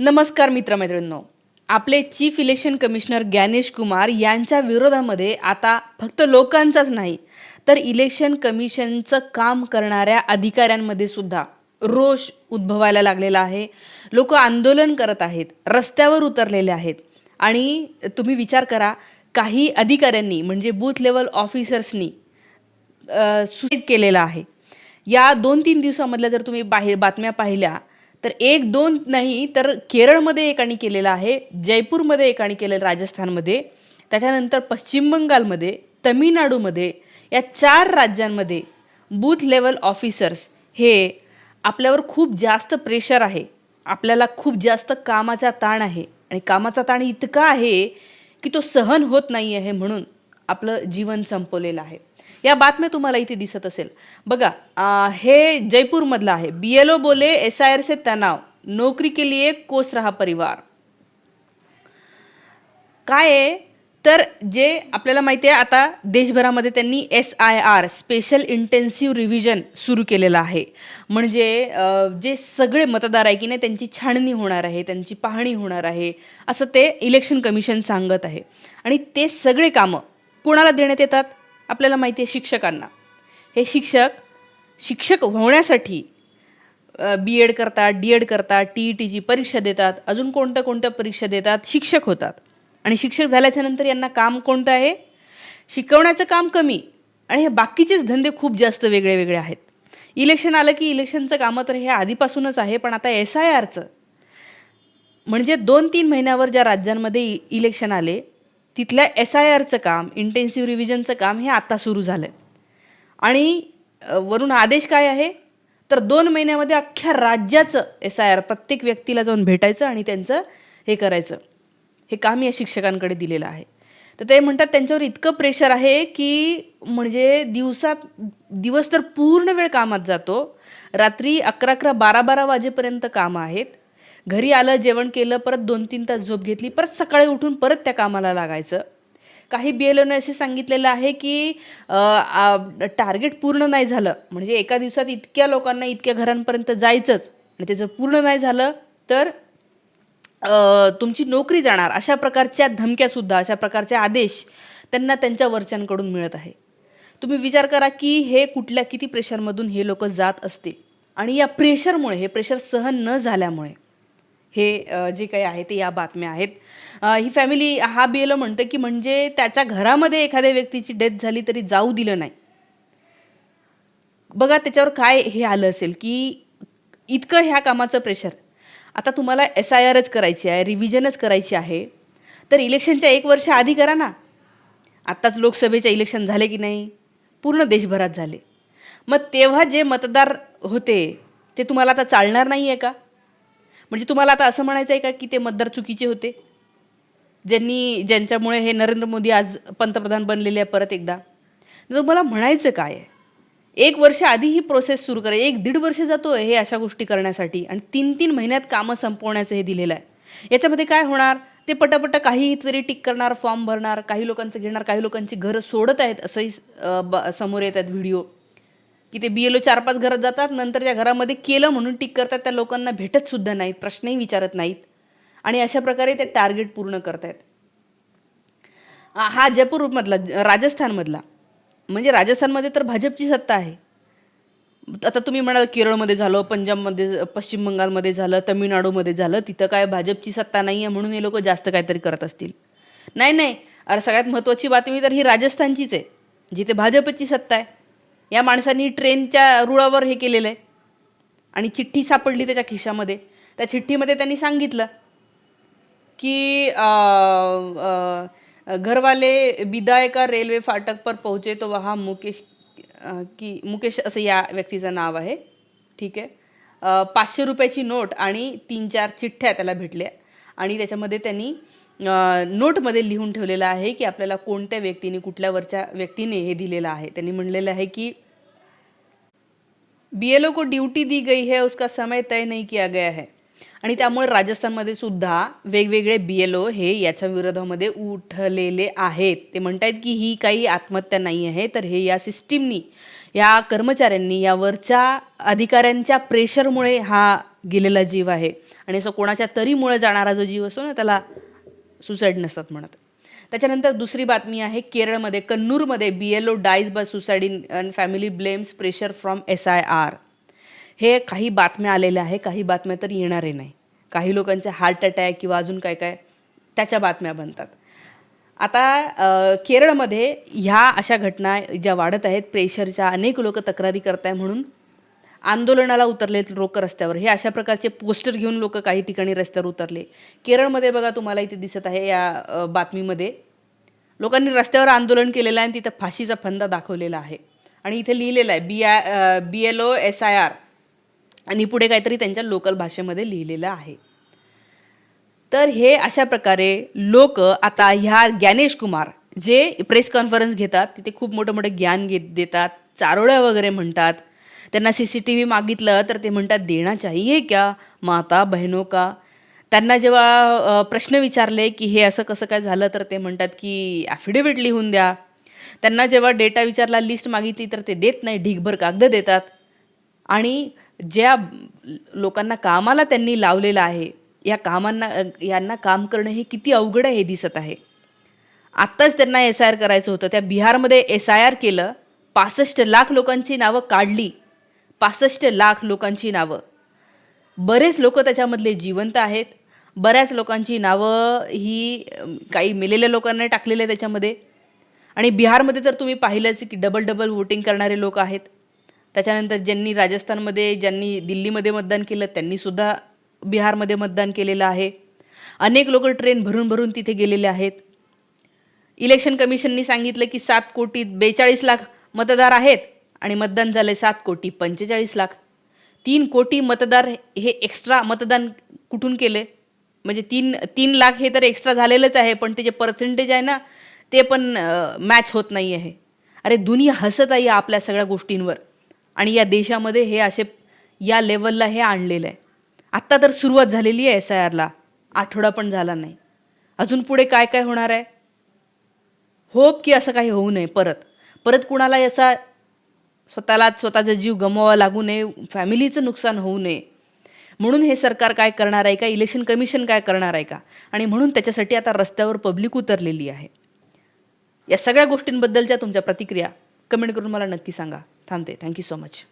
नमस्कार मित्रमैत्रिणींनो. आपले chief election commissioner Gyanesh Kumar यांच्या विरोधामध्ये आता फक्त लोकांचाच नाही तर इलेक्शन कमिशनचं काम करणाऱ्या अधिकाऱ्यांमध्ये सुद्धा रोष उद्भवायला लागलेला आहे. लोक आंदोलन करत आहेत रस्त्यावर उतरलेले आहेत. आणि तुम्ही विचार करा काही अधिकाऱ्यांनी म्हणजे बूथ लेवल ऑफिसर्सनी सुसाईड केलेला आहे. या दोन तीन दिवसामधल्या जर तुम्ही बाहेर बातम्या पाहिल्या तर एक दोन नाही तर केरळमध्ये एकाने केलेलं आहे जयपूरमध्ये एकाने केलेलं राजस्थानमध्ये त्याच्यानंतर पश्चिम बंगालमध्ये तमिळनाडूमध्ये या चार राज्यांमध्ये बूथ लेवल ऑफिसर्स हे आपल्यावर खूप जास्त प्रेशर आहे. आपल्याला खूप जास्त कामाचा ताण आहे. आणि कामाचा ताण इतका आहे की तो सहन होत नाही आहे म्हणून आपलं जीवन संपवलेलं आहे. या बातम्या तुम्हाला इथे दिसत असेल. बघा हे जयपूरमधलं आहे. बी एल ओ बोले एस आय आर से तणाव नोकरी के लिए कोस रहा परिवार? काय आहे? तर जे आपल्याला माहिती आहे आता देशभरामध्ये त्यांनी S I R special intensive revision सुरू केलेलं आहे. म्हणजे जे सगळे मतदार आहे की नाही त्यांची छाणणी होणार आहे त्यांची पाहणी होणार आहे असं ते इलेक्शन कमिशन सांगत आहे. आणि ते सगळे कामं कोणाला देण्यात येतात? आपल्याला माहिती आहे शिक्षकांना. हे शिक्षक शिक्षक होण्यासाठी बी एड करतात डी एड करतात टी ई टीची परीक्षा देतात अजून कोणत्या कोणत्या परीक्षा देतात शिक्षक होतात. आणि शिक्षक झाल्याच्यानंतर यांना काम कोणतं आहे? शिकवण्याचं काम कमी आणि हे बाकीचेच धंदे खूप जास्त वेगळे वेगळे आहेत. इलेक्शन आलं की इलेक्शनचं कामं तर हे आधीपासूनच आहे पण आता एस आय आरचं. म्हणजे दोन तीन महिन्यावर ज्या राज्यांमध्ये इ- इलेक्शन आले तिथल्या एस आय आरचं काम इंटेन्सिव्ह रिव्हिजनचं काम हे आता सुरू झालं आहे आणि वरून आदेश काय आहे? तर दोन महिन्यामध्ये अख्ख्या राज्याचं एस आय आर प्रत्येक व्यक्तीला जाऊन भेटायचं आणि त्यांचं हे करायचं. हे काम या शिक्षकांकडे दिलेलं आहे. तर ते म्हणतात त्यांच्यावर इतकं प्रेशर आहे की म्हणजे दिवसात दिवस तर पूर्ण वेळ कामात जातो. रात्री अकरा अकरा बारा बारा वाजेपर्यंत कामं आहेत. घरी आलं जेवण केलं परत दोन तीन तास झोप घेतली परत सकाळी उठून परत त्या कामाला लागायचं. काही बी एल ओने असे सांगितलेलं आहे की टार्गेट पूर्ण नाही झालं म्हणजे एका दिवसात इतक्या लोकांना इतक्या घरांपर्यंत जायचंच आणि त्याचं पूर्ण नाही झालं तर तुमची नोकरी जाणार अशा प्रकारच्या धमक्यासुद्धा अशा प्रकारचे आदेश त्यांना त्यांच्या वरच्यांकडून मिळत आहे. तुम्ही विचार करा की हे कुठल्या किती प्रेशरमधून हे लोक जात असतील आणि या प्रेशरमुळे हे प्रेशर सहन न झाल्यामुळे हे जे काही आहे ते या बातम्या आहेत. ही फॅमिली हा बी एल म्हणतं की म्हणजे त्याच्या घरामध्ये एखाद्या व्यक्तीची डेथ झाली तरी जाऊ दिलं नाही. बघा त्याच्यावर काय हे आलं असेल की इतकं ह्या कामाचं प्रेशर आता तुम्हाला एस आय आरच करायची आहे रिव्हिजनच करायची आहे तर इलेक्शनच्या एक वर्ष आधी करा ना. आत्ताच लोकसभेचे इलेक्शन झाले की नाही? पूर्ण देशभरात झाले. मग तेव्हा जे मतदार होते ते तुम्हाला आता चालणार नाही आहे का? म्हणजे तुम्हाला आता असं म्हणायचं आहे का की ते मतदार चुकीचे होते? ज्यांनी ज्यांच्यामुळे हे नरेंद्र मोदी आज पंतप्रधान बनलेले आहे परत एकदा. तुम्हाला म्हणायचं काय आहे? एक वर्ष आधी ही प्रोसेस सुरू करा. एक दीड वर्ष जातो हे अशा गोष्टी करण्यासाठी आणि तीन तीन महिन्यात कामं संपवण्याचं हे दिलेलं आहे. याच्यामध्ये काय होणार? ते पटापट काही तरी टिक करणार फॉर्म भरणार काही लोकांचं घेणार काही लोकांची घरं सोडत आहेत असंही ब समोर येतात व्हिडिओ. की ते बी एल ओ चार पाच घरात जातात नंतर त्या घरामध्ये केलं म्हणून टिक करतात त्या लोकांना भेटत सुद्धा नाहीत प्रश्नही विचारत नाहीत. आणि अशा प्रकारे ते टार्गेट पूर्ण करतायत. हा जयपूरमधला राजस्थानमधला. म्हणजे राजस्थानमध्ये तर भाजपची सत्ता आहे. आता तुम्ही म्हणाल केरळमध्ये झालं पंजाबमध्ये पश्चिम बंगालमध्ये झालं तमिळनाडूमध्ये झालं तिथं काय भाजपची सत्ता नाही आहे म्हणून हे लोक जास्त काहीतरी करत असतील. नाही नाही. अरे सगळ्यात महत्त्वाची बातमी तर ही राजस्थानचीच आहे जिथे भाजपची सत्ता आहे. या माणसांनी ट्रेनच्या रुळावर हे केलेलं आहे. आणि चिठ्ठी सापडली त्याच्या खिशामध्ये. त्या चिठ्ठीमध्ये त्यांनी सांगितलं की आ, आ, घरवाले बिदायका रेल्वे फाटक पर पहुंचे तो वहाँ मुकेश की मुकेश असं या व्यक्तीचं नाव आहे. ठीक आहे. पाचशे रुपयाची नोट आणि तीन चार चिठ्ठ्या त्याला भेटल्या. आणि त्याच्यामध्ये त्यांनी नोटमध्ये लिहून ठेवलेलं आहे की आपल्याला कोणत्या व्यक्तीने कुठल्या वरच्या व्यक्तीने हे दिलेलं आहे. त्यांनी म्हणलेलं आहे की बीएलओ को ड्यूटी दी गई है उसका समय तय नहीं किया गया है. आणि त्यामुळे राजस्थानमध्ये सुद्धा वेगवेगळे बी एल ओ हे याच्या विरोधामध्ये उठलेले आहेत. ते म्हणतायत की ही काही आत्महत्या नाही आहे तर हे या सिस्टीमनी या कर्मचाऱ्यांनी या वरच्या अधिकाऱ्यांच्या प्रेशरमुळे हा गेलेला जीव आहे. आणि असं कोणाच्या तरीमुळे जाणारा जो जीव असतो ना त्याला सुसाईड नसतात म्हणत. त्याच्यानंतर दुसरी बातमी आहे केरळमध्ये कन्नूरमध्ये B L O dies by suicide in and family blames pressure from S I R हे काही बातम्या आलेल्या आहे काही बातम्या तर येणारे नाही. काही लोकांचे हार्ट अटॅक किंवा अजून काय काय त्याच्या बातम्या बनतात. आता केरळमध्ये ह्या अशा घटना ज्या वाढत आहेत प्रेशरच्या अनेक लोक तक्रारी करत आहे म्हणून आंदोलनाला उतरले लोक रस्त्यावर. हे अशा प्रकारचे पोस्टर घेऊन लोक काही ठिकाणी रस्त्यावर उतरले. केरळमध्ये बघा तुम्हाला इथे दिसत आहे या बातमीमध्ये. लोकांनी रस्त्यावर आंदोलन केलेलं आहे आणि तिथं फाशीचा फंदा दाखवलेला आहे. आणि इथे लिहिलेलं आहे B I B L O S I R. आणि पुढे काहीतरी त्यांच्या लोकल भाषेमध्ये लिहिलेलं आहे. तर हे अशा प्रकारे लोक आता ह्या ज्ञानेश कुमार जे प्रेस कॉन्फरन्स घेतात तिथे खूप मोठं मोठं ज्ञान घेत देतात चारोळ्या वगैरे म्हणतात त्यांना सी सी टी व्ही मागितलं तर ते म्हणतात देना चाहिए क्या माता बहिनो का? त्यांना जेव्हा प्रश्न विचारले की हे असं कसं काय झालं तर ते म्हणतात की ॲफिडेविट लिहून द्या. त्यांना जेव्हा डेटा विचारला लिस्ट मागितली तर ते देत नाही ढीगभर कागद देतात. आणि ज्या लोकांना कामाला त्यांनी लावलेलं आहे या कामांना यांना काम करणं हे किती अवघड आहे हे दिसत आहे. आत्ताच त्यांना एस आय आर करायचं होतं. त्या बिहारमध्ये एस आय आर केलं पासष्ट लाख लोकांची नावं काढली. पासष्ट लाख लोकांची नावं. बरेच लोक त्याच्यामधले जिवंत आहेत. बऱ्याच लोकांची नावं ही काही मेलेल्या लोकांना टाकलेले त्याच्यामध्ये. आणि बिहारमध्ये तर तुम्ही पाहिलंच की डबल डबल वोटिंग करणारे लोक आहेत. त्याच्यानंतर ज्यांनी राजस्थानमध्ये ज्यांनी दिल्लीमध्ये मतदान केलं त्यांनीसुद्धा बिहारमध्ये मतदान केलेलं आहे. अनेक लोक ट्रेन भरून भरून तिथे गेलेले आहेत. इलेक्शन कमिशननी सांगितलं की सात कोटी बेचाळीस लाख मतदार आहेत. आणि मतदान झालं सात कोटी पंचेचाळीस लाख. तीन कोटी मतदार हे एक्स्ट्रा मतदान कुठून केले म्हणजे तीन तीन लाख हे तर एक्स्ट्रा झालेलंच आहे पण ते जे पर्सेंटेज आहे ना ते पण मॅच होत नाही आहे. अरे दुनिया हसत आहे आपल्या सगळ्या गोष्टींवर. आणि या देशामध्ये हे असे या लेवलला हे आणलेलं आहे. आत्ता तर सुरुवात झालेली आहे एस आय आरला आठवडा पण झाला नाही. अजून पुढे काय काय होणार आहे? होप की असं काही होऊ नये परत. परत कुणाला असा स्वतःलाच स्वतःचा जीव गमवावा लागू नये फॅमिलीचं नुकसान होऊ नये. म्हणून हे सरकार काय करणार आहे का? इलेक्शन कमिशन काय करणार आहे का? आणि म्हणून त्याच्यासाठी आता रस्त्यावर पब्लिक उतरलेली आहे. या सगळ्या गोष्टींबद्दलच्या तुमच्या प्रतिक्रिया कमेंट करून मला नक्की सांगा. थांबते. Thank you so much